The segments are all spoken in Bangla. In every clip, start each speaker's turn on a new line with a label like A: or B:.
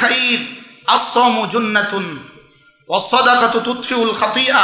A: খাইর আসসমু জুন্নাতুন ওয়াসদাকাতু তুতফিউল খাতিয়া।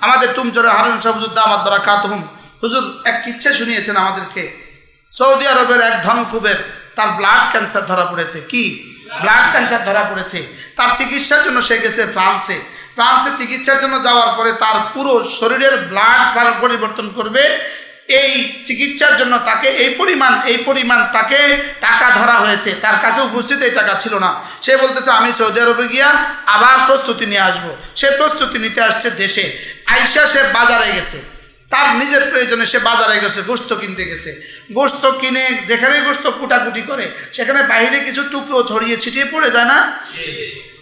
A: আমাদের টুমচরের হারুন সাহেবুদ্দা আমাদ বারাকাতুহুম। হুজুর এক কিচ্ছা শুনিয়েছেন আমাদেরকে। সৌদি আরবের এক ধনকুবের, তার ব্লাড ক্যান্সার ধরা পড়েছে। কি? ব্লাড ক্যান্সার ধরা পড়েছে। তার চিকিৎসার জন্য সে গেছে ফ্রান্সে। ফ্রান্সে চিকিৎসার জন্য যাওয়ার পরে তার পুরো শরীরের ব্লাড পরিবর্তন করবে। এই চিকিৎসার জন্য তাকে এই পরিমাণ এই পরিমাণ তাকে টাকা ধরা হয়েছে। তার কাছে উপস্থিত এই টাকা ছিল না। সে বলতেছে আমি সৌদি আরবে গিয়া আবার প্রস্তুতি নিয়ে আসব। সে প্রস্তুতি নিতে আসছে দেশে। আইসা সে বাজারে গেছে। তার নিজের প্রয়োজনে সে বাজারে গেছে গোস্ত কিনতে গেছে। গোস্ত কিনে যেখানে গোস্ত কুটাকুটি করে সেখানে বাইরে কিছু টুকরো ছড়িয়ে ছিটিয়ে পড়ে যায় না?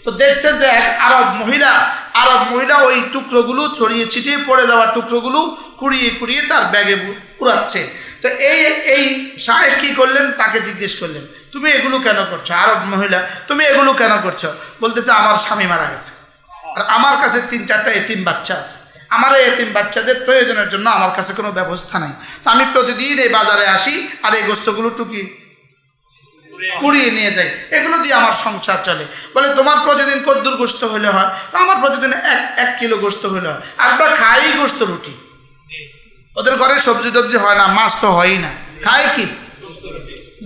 A: তো দেখছেন যে এক আরব মহিলা আরব মহিলা ওই টুকরোগুলো ছড়িয়ে ছিটিয়ে পড়ে যাওয়ার টুকরোগুলো কুড়িয়ে কুড়িয়ে তার ব্যাগে পুরাচ্ছে তো এই এই সাহেব কী করলেন? তাকে জিজ্ঞেস করলেন, তুমি এগুলো কেন করছ? আরব মহিলা, তুমি এগুলো কেন করছ? বলতেছে, আমার স্বামী মারা গেছে। আর আমার কাছে তিন চারটা এতিম বাচ্চা আছে। আমার এই এতিম বাচ্চাদের প্রয়োজনের জন্য আমার কাছে কোনো ব্যবস্থা নাই। তো আমি প্রতিদিন এই বাজারে আসি আর এই গোস্তগুলো টুকি কুড়িয়ে নিয়ে যাই। এগুলো দিয়ে আমার সংসার চলে। বলে, তোমার প্রতিদিন কদ্দুর গোস্ত হলে হয়, আমার প্রতিদিন এক এক কিলো গোস্ত হলে হয়। আমরা খাই গোস্ত রুটি। ওদের ঘরে সবজি টবজি হয় না, মাছ তো হয়ই না। খায় কি?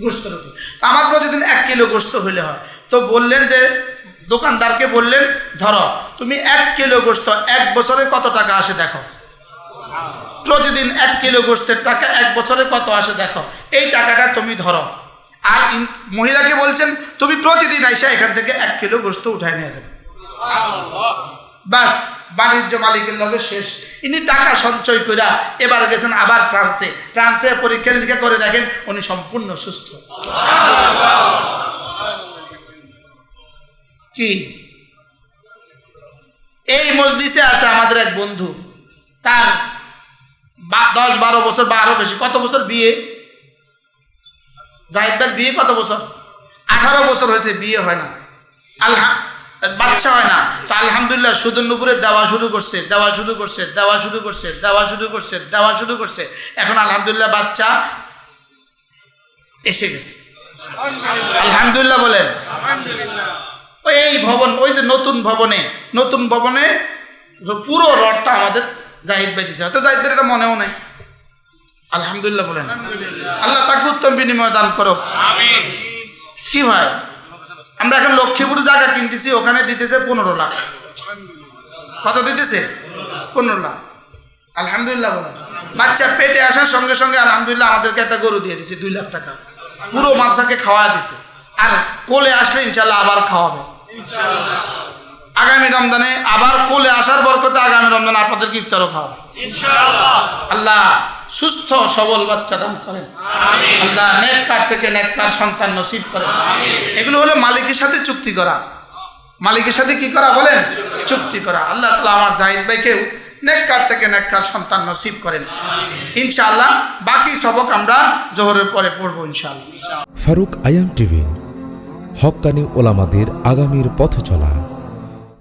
A: গোস্ত রুটি। আমার প্রতিদিন এক কিলো গোস্ত হলে হয়। তো বললেন যে, দোকানদারকে বললেন, ধরো, তুমি এক কিলো গোস্ত এক বছরে কত টাকা আসে দেখো? প্রতিদিন এক কিলো গোস্তের টাকা এক বছরে কত আসে দেখো? এই টাকাটা তুমি ধরো। আর মহিলাকে বলছেন, তুমি প্রতিদিন আইসা এখান থেকে এক কিলো গোস্ত উঠায় নিয়ে যাবে। বাস, বাণিজ্য মালিকের লগে শেষ। ইনি টাকা সঞ্চয় কইরা এবার গেছেন আবার ফ্রান্সে। ফ্রান্সে পরীক্ষা নিরীক্ষা করে দেখেন উনি সম্পূর্ণ সুস্থ। কি? এই মসজিদে আছে আমাদের এক বন্ধু। তার দশ বারো বছর বারো বেশি। কত বছর বিয়ে? জাহিদার বিয়ে কত বছর? আঠারো বছর হয়েছে, বিয়ে হয় না। আল্লাহ বাচ্চা হয় না। তো আলহামদুলিল্লাহ সুদর্ণপুরে দেওয়া শুরু করছে, দেওয়া শুরু করছে, দেওয়া শুরু করছে, দেওয়া শুরু করছে, দেওয়া শুরু করছে। এখন আলহামদুলিল্লাহ বাচ্চা এসে গেছে। আলহামদুলিল্লাহ বলেন। ওই এই ভবন, ওই যে নতুন ভবনে নতুন ভবনে পুরো রডটা আমাদের জাহিদ ভাই দিছে। হয়তো জাহিদ ভাইয়ের এটা মনেও নাই। আলহামদুলিল্লাহ বলেন। আল্লাহ তাকে উত্তম বিনিময় দান করো। কি ভাই? আমরা এখন লক্ষ্মীপুর জায়গা কিনতেছি ওখানে দিতেছে পনেরো লাখ। কত দিতেছে? পনেরো লাখ। আলহামদুলিল্লাহ বলেন। বাচ্চা পেটে আসার সঙ্গে সঙ্গে আলহামদুলিল্লাহ আমাদেরকে একটা গরু দিয়ে দিছে দুই লাখ টাকা। পুরো মাদ্রাসাকে খাওয়া দিছে। আর কোলে আসলে ইনশাল্লাহ আবার খাওয়াবে। আগামী রমজানে আবার কোলে আসার বরকতে আগামী রমজানে আপনাদের ইফতারও খাওয়াবে। আল্লাহ সুস্থ সবল বাচ্চা দান করেন। আল্লাহ নেককার থেকে নেককার সন্তান নসিব করেন। এগুলো হলো মালিকের সাথে চুক্তি করা। মালিকের সাথে কি করা বলেন? চুক্তি করা। আল্লাহ তালা আমার জাহিদ ভাইকেও নেককার থেকে নেককার সন্তান নসিব করেন। ইনশাআল্লাহ বাকি সবক আমরা জোহরের পরে পড়ব ইনশাআল্লাহ।
B: ফারুক আয়াম টিভি হক্কানি ওলামাদের আগামীর পথ চলা